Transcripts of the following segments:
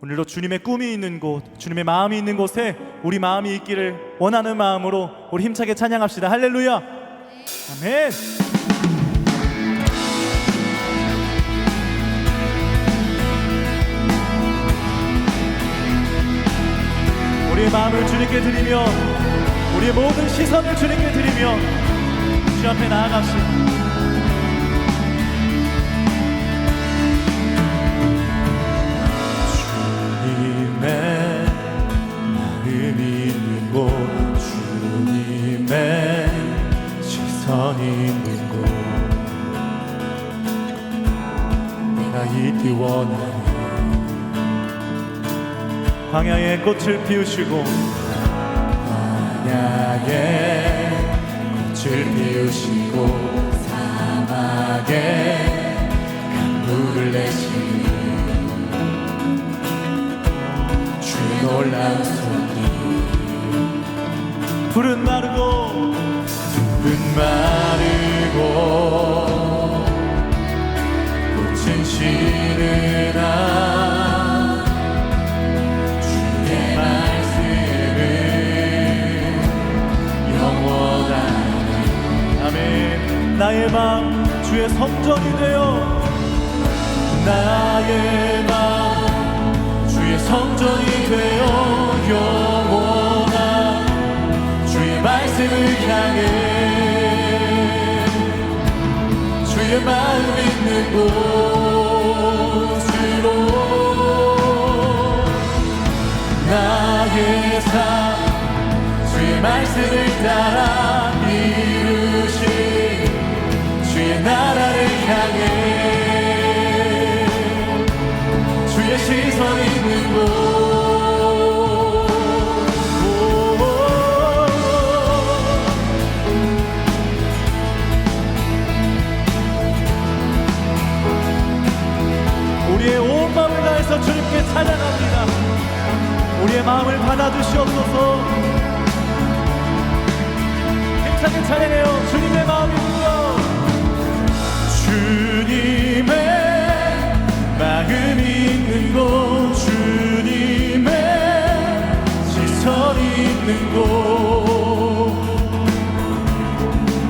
오늘도 주님의 꿈이 있는 곳, 주님의 마음이 있는 곳에 우리 마음이 있기를 원하는 마음으로 우리 힘차게 찬양합시다. 할렐루야. 아멘. 우리의 마음을 주님께 드리며 우리의 모든 시선을 주님께 드리며 주 앞에 나아갑시다. 내가 있기 원하는 광야의 꽃을 피우시고 광야의 꽃을 피우시고 사막에 강물을 내시니 주의 놀라운 손이 푸른 마르고 푸른 마르고 시르나 주의 말씀은 영원하니 아멘. 나의 마음 주의 성전이 되어 나의 마음 주의 성전이 되어 영원한 주의 말씀을 향해 주의 마음 있는 곳으로 나의 삶 주의 말씀을 따라 이루신 주의 나라를 향해 주의 시선 있는 곳 찬양합니다. 우리의 마음을 받아주시옵소서. 힘차게 찬양해요. 주님의 마음이군요 주님의 마음이 있는 곳 주님의 시선이 있는 곳.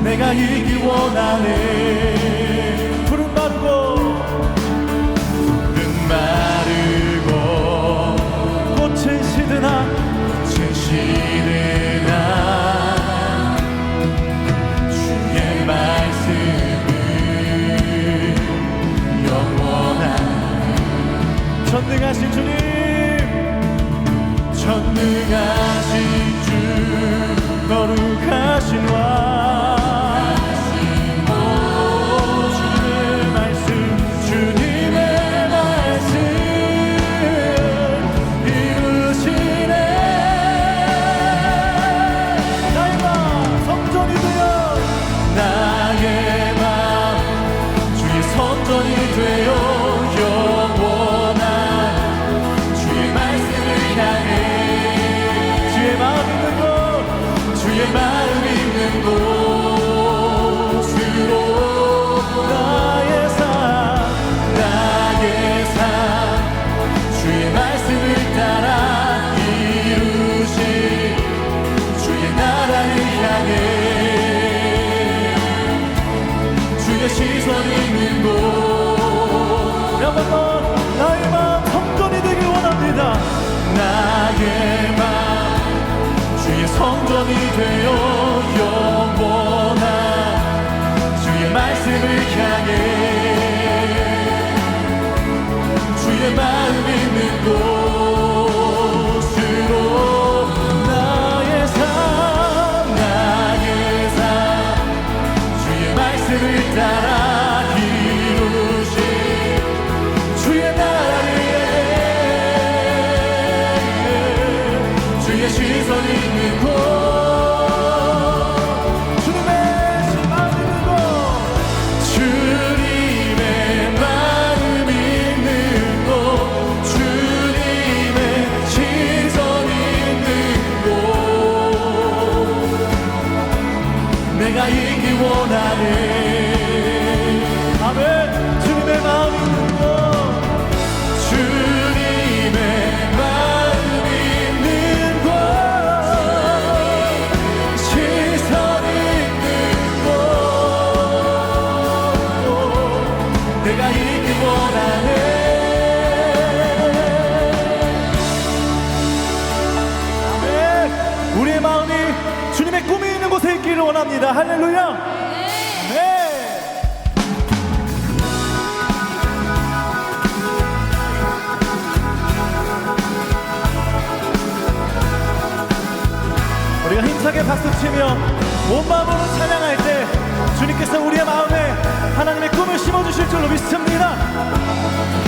내가 이기 원하네 하신 주님 전능하 원합니다. 할렐루야. 네. 우리가 힘차게 박수치며 온 마음으로 찬양할 때 주님께서 우리의 마음에 하나님의 꿈을 심어주실 줄로 믿습니다.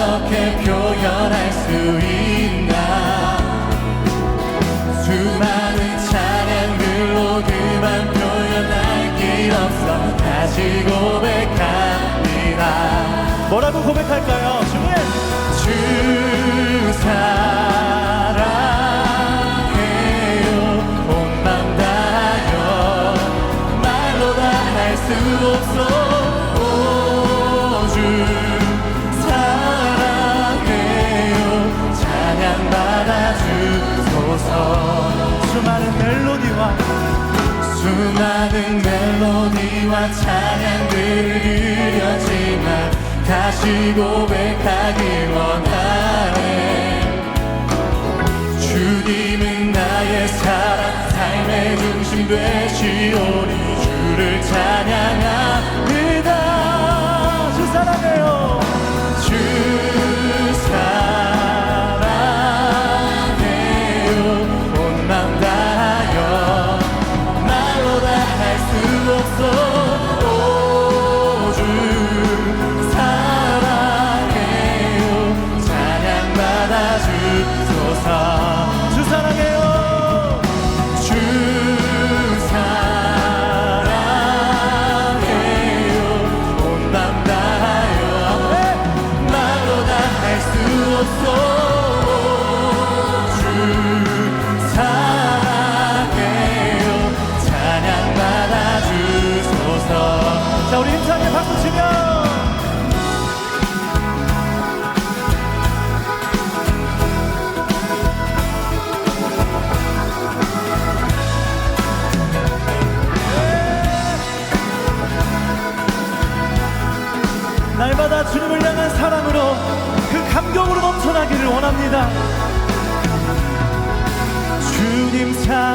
어떻게 표현할 수 있나? 수많은 찬양들로 그만 표현할 길 없어 다시 고백합니다. 뭐라고 고백할까요? 주님! 주 사랑해요. 온맘 다하여 말로 다 할 수 없어 수많은 멜로디와 찬양들을 드렸지만 다시 고백하길 원하네. 주님은 나의 사랑 삶의 중심 되시오니 주를 찬양합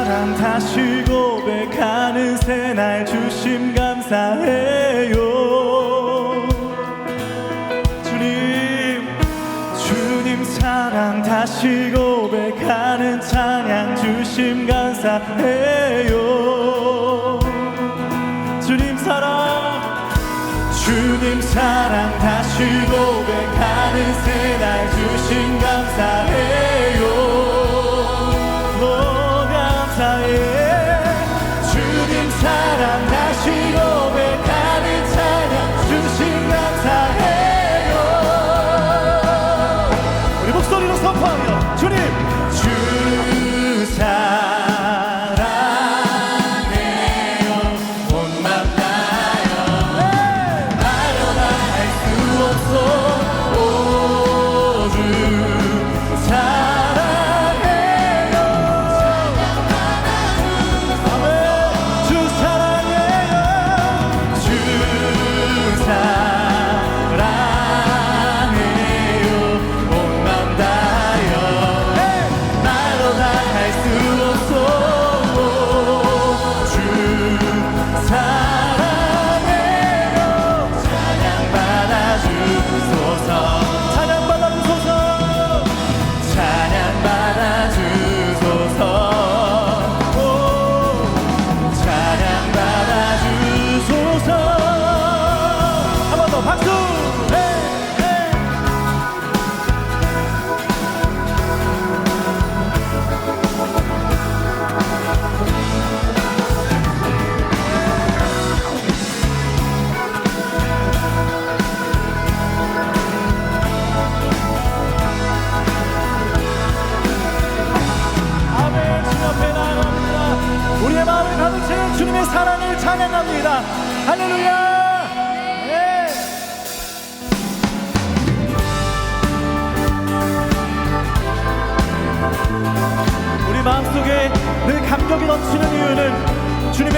사랑 다시 고백하는 새날 주심 감사해요. 주님, 주님 사랑 다시 고백하는 찬양 주심 감사해요. 주님 사랑 주님 사랑 다시 고백하는 새날 주신 감사해요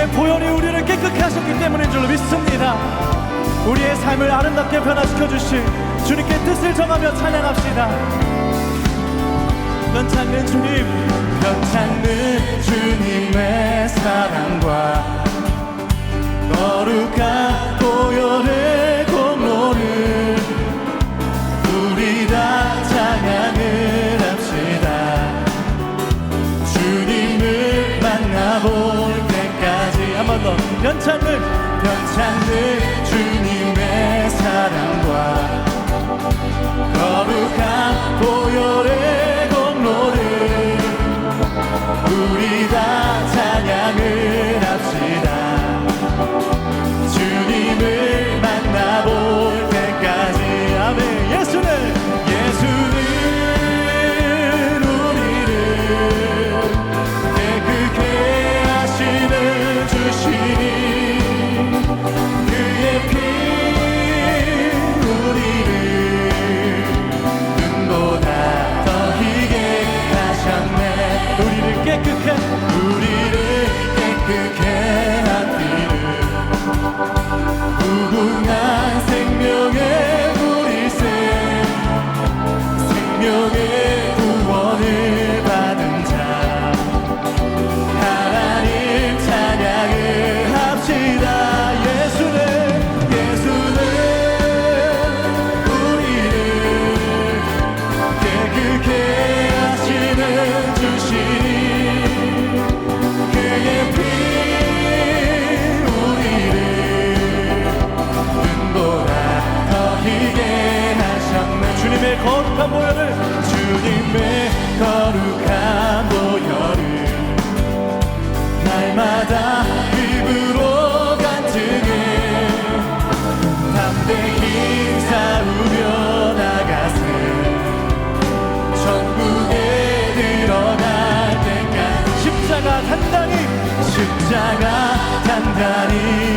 그의 보혈이 우리를 깨끗게 하셨기 때문인 줄 믿습니다. 우리의 삶을 아름답게 변화시켜 주실 주님께 뜻을 정하며 찬양합시다. 변찮는 주님, 변찮는 주님의 사랑과 거룩한 보혈의 공로를 변찮는 변찬을 주님의 사랑과 거룩한 바다 입으로 간증해. 담대히 싸우며 나가세. 천국에 들어갈 때까지. 십자가 단단히. 십자가 단단히.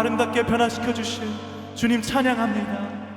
아름답게 변화시켜 주신 주님 찬양합니다.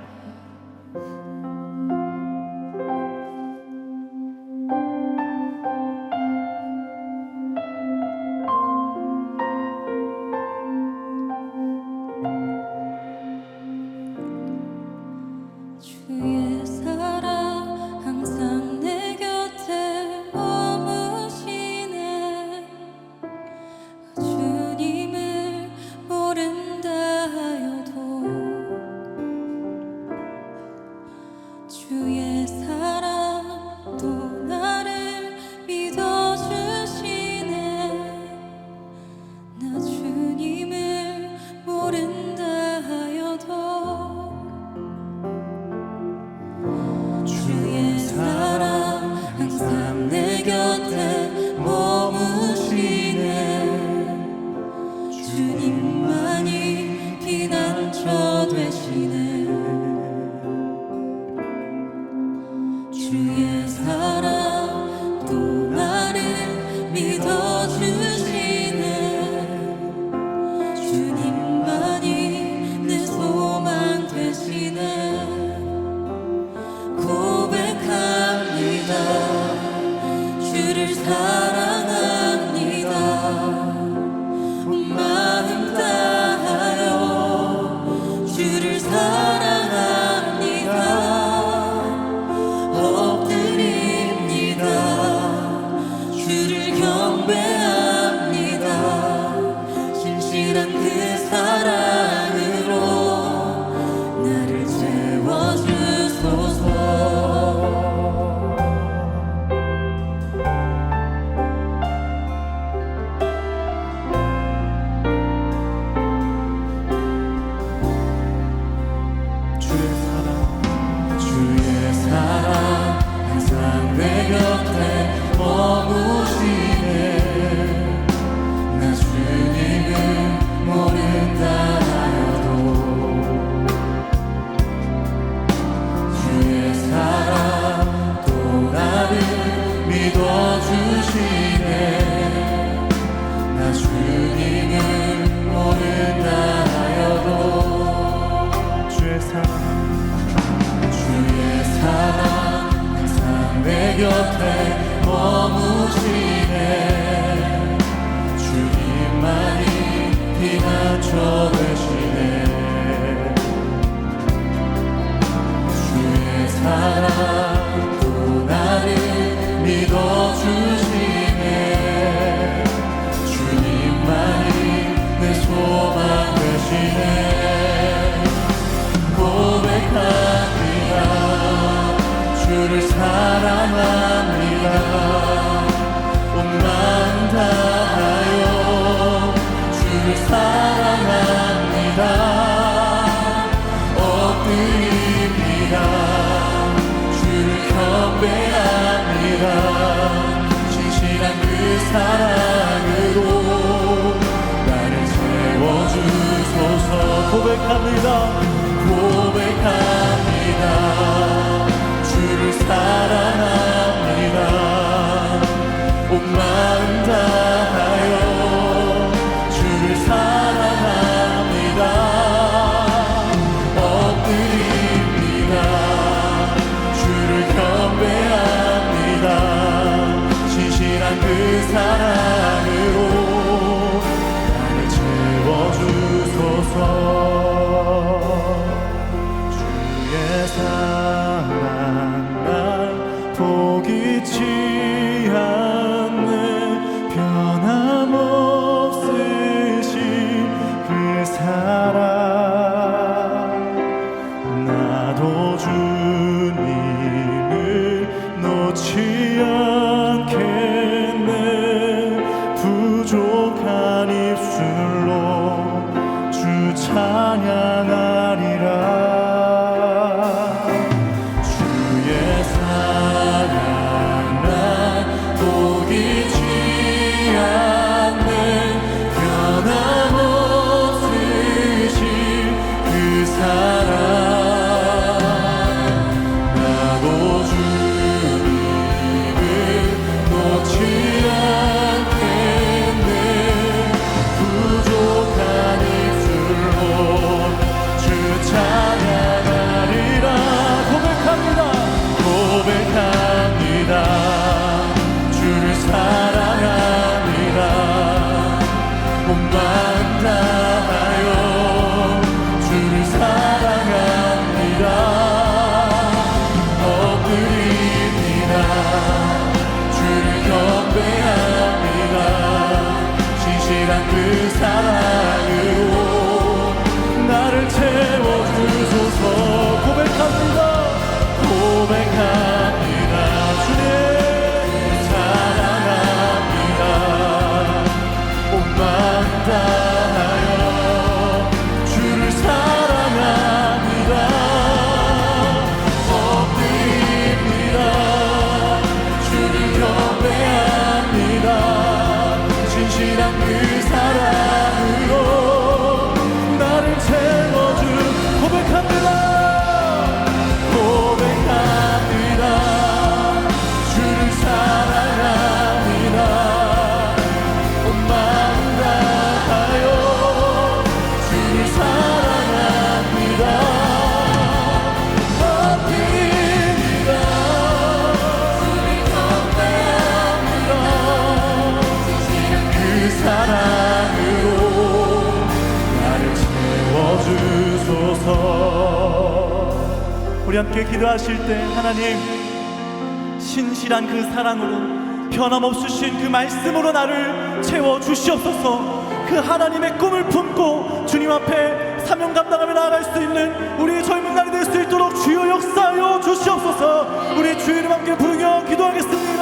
하나님께 기도하실 때 하나님 신실한 그 사랑으로 변함없으신 그 말씀으로 나를 채워 주시옵소서. 그 하나님의 꿈을 품고 주님 앞에 사명 감당하며 나아갈 수 있는 우리의 젊은 날이 될 수 있도록 주여 역사하여 주시옵소서. 우리 주님 함께 부르며 기도하겠습니다.